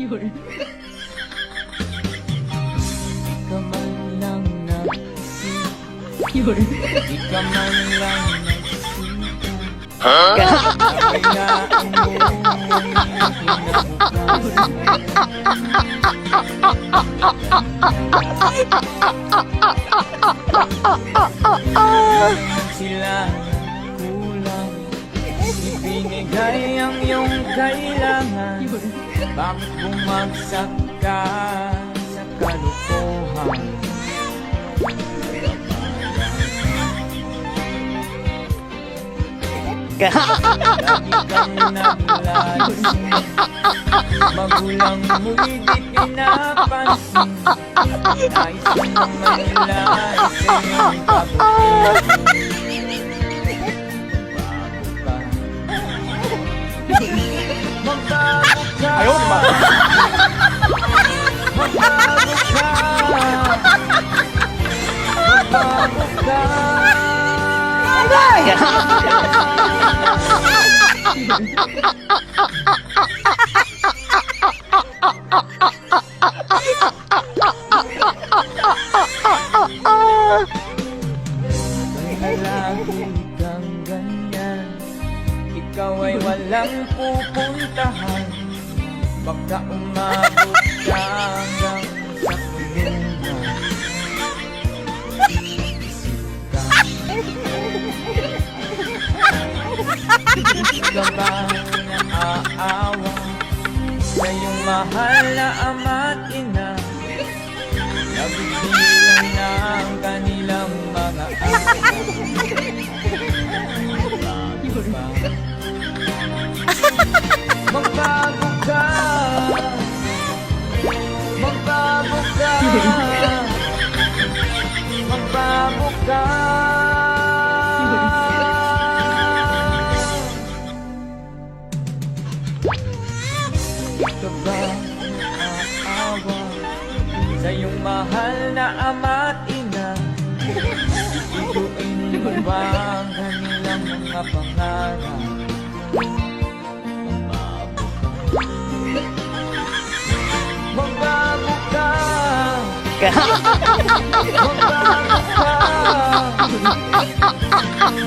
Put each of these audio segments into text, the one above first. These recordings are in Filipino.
Yun. Ka man lang naisip Yun. Di ka man lang ang kinabukasan Sila Ibinigay ang iyong kailangan. Bakit bumagsak ka sa naglalasing Magulang mo'y di pinapansin Nais mo naman nila sa iyong Ayun, ma. Magbago Ikaw ay walang pupuntahan. Baka umabot ka hanggang sa kulungan Isip ba naaawa Sa iyong mahal na ama't ina. Nabibilang na ang Magbago ka Magbago ka Magbago ka Ito ba naaawa Sa iyong mahal na ama't ina Ituin mo ba ang kanilang mga pangarap Magbago ka.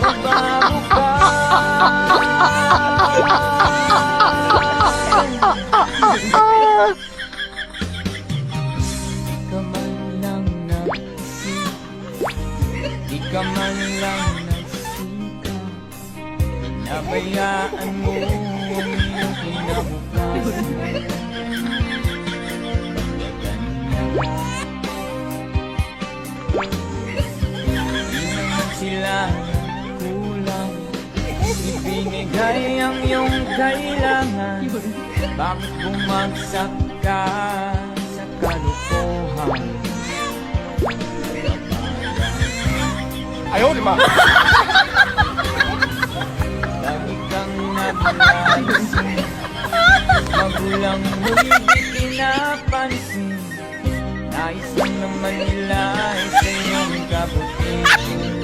Magbago ka. Man lang naisip Di ka man lang Nabayaan mo ang kinabukasan Di sila kulang Ibinigay ang iyong kailangan. Bakit bumagsak ka sa kalokohan? Ayun, ma. Lagi Mo'y di pinapansin. Nais lang naman nila ay sa iyong kabutihan